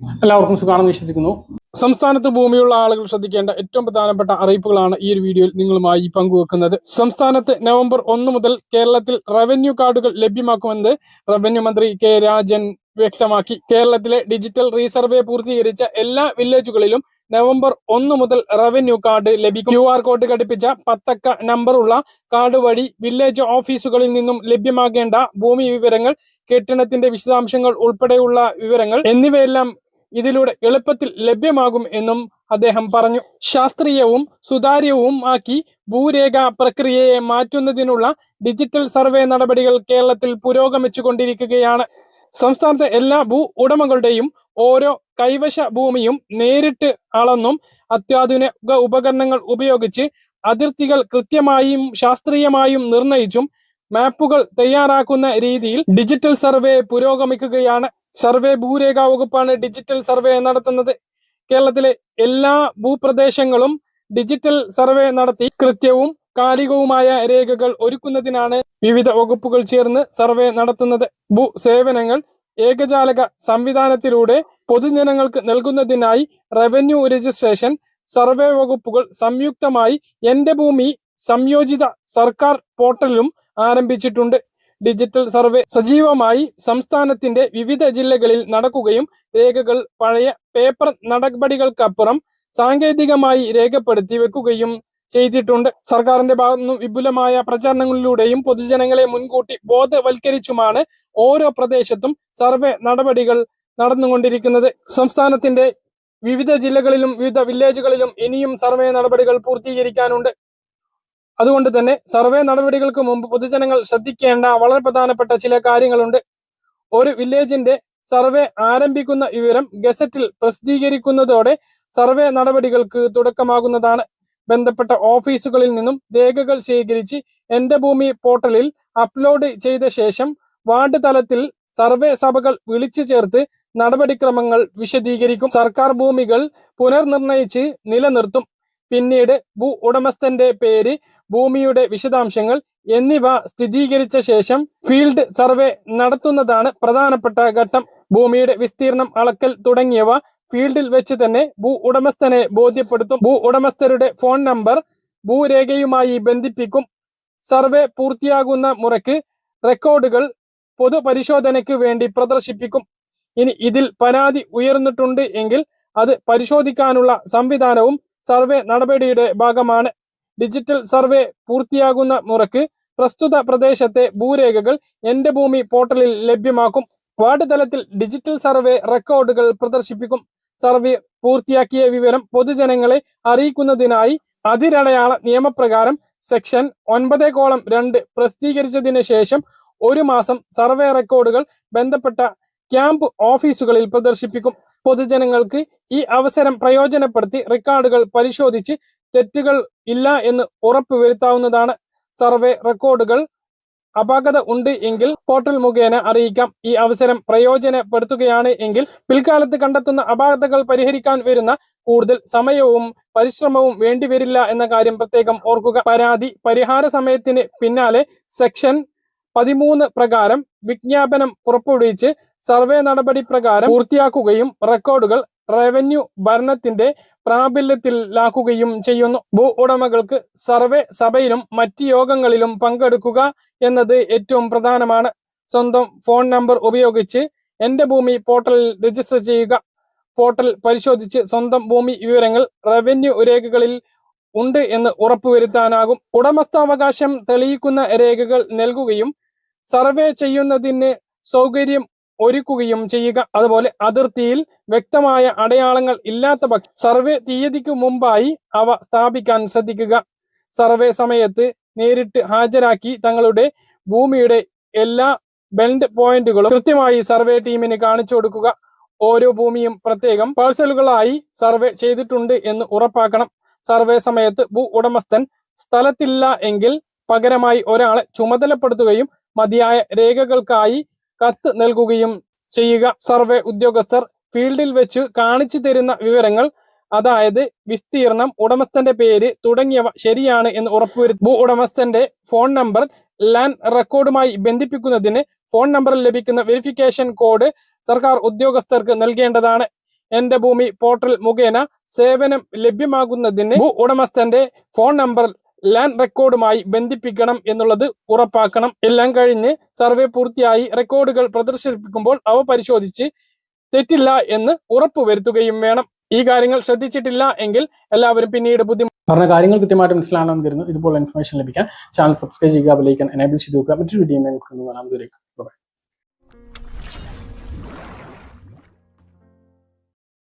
എല്ലാവർക്കും സുഖമാണെന്ന് വിശ്വസിക്കുന്നു. സംസ്ഥാനത്ത് ഭൂമിയുള്ള ആളുകൾ ശ്രദ്ധിക്കേണ്ട ഏറ്റവും പ്രധാനപ്പെട്ട അറിയിപ്പുകളാണ് ഈ ഒരു വീഡിയോയിൽ നിങ്ങളുമായി പങ്കുവെക്കുന്നത്. സംസ്ഥാനത്ത് നവംബർ ഒന്ന് മുതൽ കേരളത്തിൽ റവന്യൂ കാർഡുകൾ ലഭ്യമാക്കുമെന്ന് റവന്യൂ മന്ത്രി കെ രാജൻ വ്യക്തമാക്കി. കേരളത്തിലെ ഡിജിറ്റൽ റീസർവേ പൂർത്തീകരിച്ച എല്ലാ വില്ലേജുകളിലും നവംബർ ഒന്ന് മുതൽ റവന്യൂ കാർഡ് ലഭിക്കും. ക്യു ആർ കോഡ് ഘടിപ്പിച്ച പത്തക്ക നമ്പറുള്ള കാർഡ് വഴി വില്ലേജ് ഓഫീസുകളിൽ നിന്നും ലഭ്യമാകേണ്ട ഭൂമി വിവരങ്ങൾ കെട്ടിടത്തിന്റെ വിശദാംശങ്ങൾ ഉൾപ്പെടെയുള്ള വിവരങ്ങൾ എന്നിവയെല്ലാം ഇതിലൂടെ എളുപ്പത്തിൽ ലഭ്യമാകും എന്നും അദ്ദേഹം പറഞ്ഞു. ശാസ്ത്രീയവും സുതാര്യവും ആക്കി ഭൂരേഖ പ്രക്രിയയെ മാറ്റുന്നതിനുള്ള ഡിജിറ്റൽ സർവേ നടപടികൾ കേരളത്തിൽ പുരോഗമിച്ചുകൊണ്ടിരിക്കുകയാണ്. സംസ്ഥാനത്തെ എല്ലാ ഭൂ ഉടമകളുടെയും ഓരോ കൈവശ ഭൂമിയും നേരിട്ട് അളന്നും അത്യാധുനിക ഉപകരണങ്ങൾ ഉപയോഗിച്ച് അതിർത്തികൾ കൃത്യമായും ശാസ്ത്രീയമായും നിർണയിച്ചും മാപ്പുകൾ തയ്യാറാക്കുന്ന രീതിയിൽ ഡിജിറ്റൽ സർവേ പുരോഗമിക്കുകയാണ്. സർവേ ഭൂരേഖ വകുപ്പാണ് ഡിജിറ്റൽ സർവേ നടത്തുന്നത്. കേരളത്തിലെ എല്ലാ ഭൂപ്രദേശങ്ങളും ഡിജിറ്റൽ സർവേ നടത്തി കൃത്യവും കാലികവുമായ രേഖകൾ ഒരുക്കുന്നതിനാണ് വിവിധ വകുപ്പുകൾ ചേർന്ന് സർവേ നടത്തുന്നത്. ഭൂ സേവനങ്ങൾ ഏകജാലക സംവിധാനത്തിലൂടെ പൊതുജനങ്ങൾക്ക് നൽകുന്നതിനായി റവന്യൂ രജിസ്ട്രേഷൻ സർവേ വകുപ്പുകൾ സംയുക്തമായി എന്റെ ഭൂമി സംയോജിത സർക്കാർ പോർട്ടലും ആരംഭിച്ചിട്ടുണ്ട്. ഡിജിറ്റൽ സർവേ സജീവമായി സംസ്ഥാനത്തിന്റെ വിവിധ ജില്ലകളിൽ നടക്കുകയും രേഖകൾ പഴയ പേപ്പർ നടപടികൾക്കപ്പുറം സാങ്കേതികമായി രേഖപ്പെടുത്തി വെക്കുകയും ചെയ്തിട്ടുണ്ട്. സർക്കാരിന്റെ ഭാഗത്തു നിന്നും വിപുലമായ പ്രചാരണങ്ങളിലൂടെയും പൊതുജനങ്ങളെ മുൻകൂട്ടി ബോധവൽക്കരിച്ചുമാണ് ഓരോ പ്രദേശത്തും സർവേ നടപടികൾ നടന്നുകൊണ്ടിരിക്കുന്നത്. സംസ്ഥാനത്തിന്റെ വിവിധ ജില്ലകളിലും വിവിധ വില്ലേജുകളിലും ഇനിയും സർവേ നടപടികൾ പൂർത്തീകരിക്കാനുണ്ട്. അതുകൊണ്ട് തന്നെ സർവേ നടപടികൾക്ക് മുമ്പ് പൊതുജനങ്ങൾ ശ്രദ്ധിക്കേണ്ട വളരെ പ്രധാനപ്പെട്ട ചില കാര്യങ്ങളുണ്ട്. ഒരു വില്ലേജിന്റെ സർവേ ആരംഭിക്കുന്ന വിവരം ഗസറ്റിൽ പ്രസിദ്ധീകരിക്കുന്നതോടെ സർവേ നടപടികൾക്ക് തുടക്കമാകുന്നതാണ്. ബന്ധപ്പെട്ട ഓഫീസുകളിൽ നിന്നും രേഖകൾ ശേഖരിച്ച് എന്റെ ഭൂമി പോർട്ടലിൽ അപ്ലോഡ് ചെയ്ത ശേഷം വാർഡ് തലത്തിൽ സർവേ സഭകൾ വിളിച്ചു ചേർത്ത് നടപടിക്രമങ്ങൾ വിശദീകരിക്കും. സർക്കാർ ഭൂമികൾ പുനർനിർണയിച്ച് നിലനിർത്തും. പിന്നീട് ഭൂ ഉടമസ്ഥന്റെ പേര് ഭൂമിയുടെ വിശദാംശങ്ങൾ എന്നിവ സ്ഥിരീകരിച്ച ശേഷം ഫീൽഡ് സർവേ നടത്തുന്നതാണ് പ്രധാനപ്പെട്ട ഘട്ടം. ഭൂമിയുടെ വിസ്തീർണം അളക്കൽ തുടങ്ങിയവ ഫീൽഡിൽ വെച്ച് തന്നെ ഭൂ ഉടമസ്ഥനെ ബോധ്യപ്പെടുത്തും. ഭൂ ഉടമസ്ഥരുടെ ഫോൺ നമ്പർ ഭൂരേഖയുമായി ബന്ധിപ്പിക്കും. സർവേ പൂർത്തിയാകുന്ന മുറയ്ക്ക് റെക്കോർഡുകൾ പൊതുപരിശോധനയ്ക്ക് വേണ്ടി പ്രദർശിപ്പിക്കും. ഇനി ഇതിൽ പരാതി ഉയർന്നിട്ടുണ്ട് എങ്കിൽ അത് പരിശോധിക്കാനുള്ള സംവിധാനവും സർവേ നടപടിയുടെ ഭാഗമാണ്. ഡിജിറ്റൽ സർവേ പൂർത്തിയാകുന്ന മുറയ്ക്ക് പ്രസ്തുത പ്രദേശത്തെ ഭൂരേഖകൾ എന്റെ ഭൂമി പോർട്ടലിൽ ലഭ്യമാക്കും. വാർഡ് തലത്തിൽ ഡിജിറ്റൽ സർവേ റെക്കോർഡുകൾ പ്രദർശിപ്പിക്കും. സർവേ പൂർത്തിയാക്കിയ വിവരം പൊതുജനങ്ങളെ അറിയിക്കുന്നതിനായി അതിരടയാള നിയമപ്രകാരം സെക്ഷൻ ഒൻപത് കോളം രണ്ട് പ്രസിദ്ധീകരിച്ചതിന് ശേഷം ഒരു മാസം സർവേ റെക്കോർഡുകൾ ബന്ധപ്പെട്ട ക്യാമ്പ് ഓഫീസുകളിൽ പ്രദർശിപ്പിക്കും. പൊതുജനങ്ങൾക്ക് ഈ അവസരം പ്രയോജനപ്പെടുത്തി റെക്കോർഡുകൾ പരിശോധിച്ച് തെറ്റുകൾ ഇല്ല എന്ന് ഉറപ്പുവരുത്താവുന്നതാണ് സർവേ റെക്കോർഡുകൾ അപാകത ഉണ്ട് എങ്കിൽ പോർട്ടൽ മുഖേന അറിയിക്കാം. ഈ അവസരം പ്രയോജനപ്പെടുത്തുകയാണ് എങ്കിൽ പിൽക്കാലത്ത് കണ്ടെത്തുന്ന അപാകതകൾ പരിഹരിക്കാൻ വരുന്ന കൂടുതൽ സമയവും പരിശ്രമവും വേണ്ടിവരില്ല എന്ന കാര്യം പ്രത്യേകം ഓർക്കുക. പരാതി പരിഹാര സമയത്തിന് പിന്നാലെ സെക്ഷൻ പതിമൂന്ന് പ്രകാരം വിജ്ഞാപനം പുറപ്പെടുവിച്ച് സർവേ നടപടി പ്രകാരം പൂർത്തിയാക്കുകയും റെക്കോർഡുകൾ റവന്യൂ ഭരണത്തിന്റെ പ്രാബല്യത്തിലാക്കുകയും ചെയ്യുന്നു. ഭൂ ഉടമകൾക്ക് സർവേ സഭയിലും മറ്റ് യോഗങ്ങളിലും പങ്കെടുക്കുക എന്നത് ഏറ്റവും പ്രധാനമാണ്. സ്വന്തം ഫോൺ നമ്പർ ഉപയോഗിച്ച് എന്റെ ഭൂമി പോർട്ടലിൽ രജിസ്റ്റർ ചെയ്യുക. പോർട്ടൽ പരിശോധിച്ച് സ്വന്തം ഭൂമി വിവരങ്ങൾ റവന്യൂ രേഖകളിൽ ഉണ്ട് എന്ന് ഉറപ്പുവരുത്താനാകും. ഉടമസ്ഥാവകാശം തെളിയിക്കുന്ന രേഖകൾ നൽകുകയും സർവേ ചെയ്യുന്നതിന് സൗകര്യം ഒരുക്കുകയും ചെയ്യുക. അതുപോലെ അതിർത്തിയിൽ വ്യക്തമായ അടയാളങ്ങൾ ഇല്ലാത്ത സർവേ തീയതിക്ക് മുമ്പായി അവ സ്ഥാപിക്കാൻ ശ്രദ്ധിക്കുക. സർവേ സമയത്ത് നേരിട്ട് ഹാജരാക്കി തങ്ങളുടെ ഭൂമിയുടെ എല്ലാ ബെൻഡ് പോയിന്റുകളും കൃത്യമായി സർവേ ടീമിന് കാണിച്ചു കൊടുക്കുക. ഓരോ ഭൂമിയും പ്രത്യേകം പാഴ്സലുകളായി സർവേ ചെയ്തിട്ടുണ്ട് എന്ന് ഉറപ്പാക്കണം. സർവേ സമയത്ത് ഭൂ ഉടമസ്ഥൻ സ്ഥലത്തില്ല എങ്കിൽ പകരമായി ഒരാളെ ചുമതലപ്പെടുത്തുകയും മതിയായ രേഖകൾക്കായി കത്ത് നൽകുകയും ചെയ്യുക. സർവേ ഉദ്യോഗസ്ഥർ ഫീൽഡിൽ വെച്ച് കാണിച്ചു തരുന്ന വിവരങ്ങൾ അതായത് വിസ്തീർണം ഉടമസ്ഥന്റെ പേര് തുടങ്ങിയവ ശരിയാണ് എന്ന് ഉറപ്പുവരുത്തി ഭൂ ഉടമസ്ഥന്റെ ഫോൺ നമ്പർ ലാൻഡ് റെക്കോർഡുമായി ബന്ധിപ്പിക്കുന്നതിന് ഫോൺ നമ്പറിൽ ലഭിക്കുന്ന വെരിഫിക്കേഷൻ കോഡ് സർക്കാർ ഉദ്യോഗസ്ഥർക്ക് നൽകേണ്ടതാണ്. എന്റെ ഭൂമി പോർട്ടൽ മുഖേന സേവനം ലഭ്യമാകുന്നതിന് ഭൂ ഉടമസ്ഥന്റെ ഫോൺ നമ്പർ ലാൻഡ് റെക്കോർഡുമായി ബന്ധിപ്പിക്കണം എന്നുള്ളത് ഉറപ്പാക്കണം. എല്ലാം കഴിഞ്ഞ് സർവേ പൂർത്തിയായി റെക്കോർഡുകൾ പ്രദർശിപ്പിക്കുമ്പോൾ അവ പരിശോധിച്ച് തെറ്റില്ല എന്ന് ഉറപ്പുവരുത്തുകയും വേണം. ഈ കാര്യങ്ങൾ ശ്രദ്ധിച്ചിട്ടില്ല എങ്കിൽ എല്ലാവരും പിന്നീട് ബുദ്ധിമുട്ട് പറഞ്ഞ കാര്യങ്ങൾ കൃത്യമായിട്ട് മനസ്സിലാണെന്ന് കരുതുന്നു. ഇതുപോലെ ഇൻഫർമേഷൻ ലഭിക്കാൻ ചാനൽ സബ്സ്ക്രൈബ് ചെയ്യുക ബെലൈക്കൻ എനേബിൾ ചെയ്ത് നോക്കുക മറ്റൊരു വീഡിയോ കാണാൻ